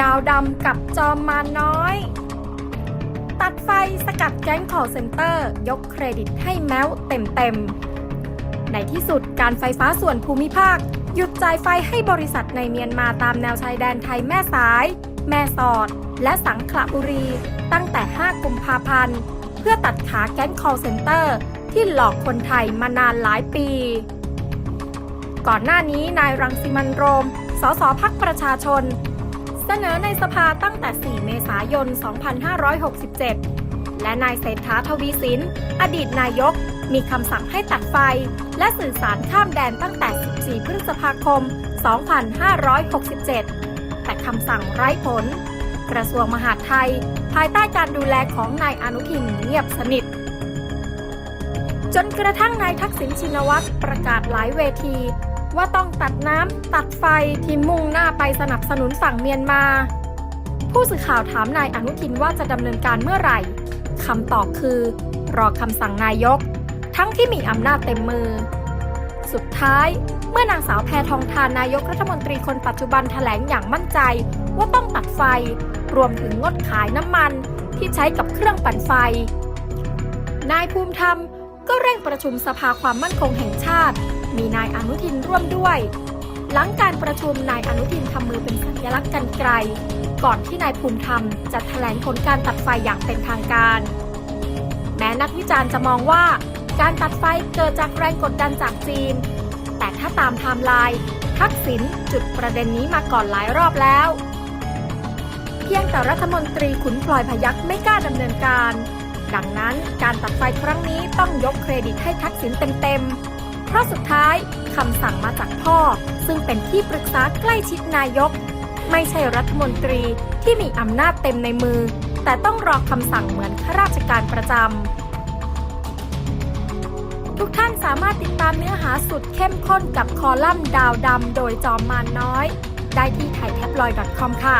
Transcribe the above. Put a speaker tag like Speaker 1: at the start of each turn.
Speaker 1: ดาวดำกับจอมมารน้อย ตัดไฟสกัดแก๊งคอเซ็นเตอร์ ยกเครดิตให้แม้วเต็มๆ ในที่สุดการไฟฟ้าส่วนภูมิภาค หยุดจ่ายไฟให้บริษัทในเมียนมาตามแนวชายแดนไทยแม่สาย แม่สอด และสังขละบุรี ตั้งแต่ 5 กุมภาพันธ์ เพื่อตัดขาแก๊ง call center ที่หลอกคนไทยมานานหลายปี ก่อนหน้านี้นายรังสิมันโรม สสพักประชาชน เสนอในสภาตั้งแต่ 4 เมษายน 2567 และนายเศรษฐาทวีสิน อดีตนายก มีคำสั่งให้ตัดไฟ และสื่อสารข้ามแดนตั้งแต่ 14 พฤษภาคม 2567 แต่คำสั่งไร้ผล กระทรวงมหาดไทย ภายใต้การดูแลของนายอนุทินเงียบสนิท จนกระทั่งนายทักษิณชินวัตรประกาศหลายเวที ว่าต้องตัดน้ำตัดไฟที่มุ่งหน้าไปสนับสนุนฝั่งเมียนมา ผู้สื่อข่าวถามนายอนุทินว่าจะดำเนินการเมื่อไหร่คำตอบคือ รอคำสั่งนายก ทั้งที่มีอำนาจเต็มมือ สุดท้ายเมื่อนางสาวแพทองทานนายกรัฐมนตรีคนปัจจุบันแถลงอย่างมั่นใจ ว่าต้องตัดไฟ รวมถึงงดขายน้ำมันที่ใช้กับเครื่องปั่นไฟ นายภูมิธรรมก็เร่งประชุมสภาความมั่นคงแห่งชาติ มีนายอนุทินร่วมด้วย หลังการประชุมนายอนุทินทำมือเป็นสัญลักษณ์กันไกล ก่อนที่นายภูมิธรรมจะแถลงผลการตัดไฟอย่างเป็นทางการ แม้นักวิจารณ์จะมองว่าการตัดไฟเกิดจากแรงกดดันจากจีน แต่ถ้าตามไทม์ไลน์ทักษิณจุดประเด็นนี้มาก่อนหลายรอบแล้ว เพียงแต่รัฐมนตรีขุนพลอยพยักไม่กล้าดำเนินการ ดังนั้นการตัดไฟครั้งนี้ต้องยกเครดิตให้ทักษิณเต็มๆ เพราะสุดท้ายคำสั่งมาจากพ่อ ซึ่งเป็นที่ปรึกษาใกล้ชิดนายก ไม่ใช่รัฐมนตรีที่มีอำนาจเต็มในมือ แต่ต้องรอคำสั่งเหมือนข้าราชการประจำ ทุกท่านสามารถติดตามเนื้อหาสุดเข้มข้นกับคอลัมน์ดาวดำโดยจอมมานน้อย ได้ที่ไทยแท็บลอย .com ค่ะ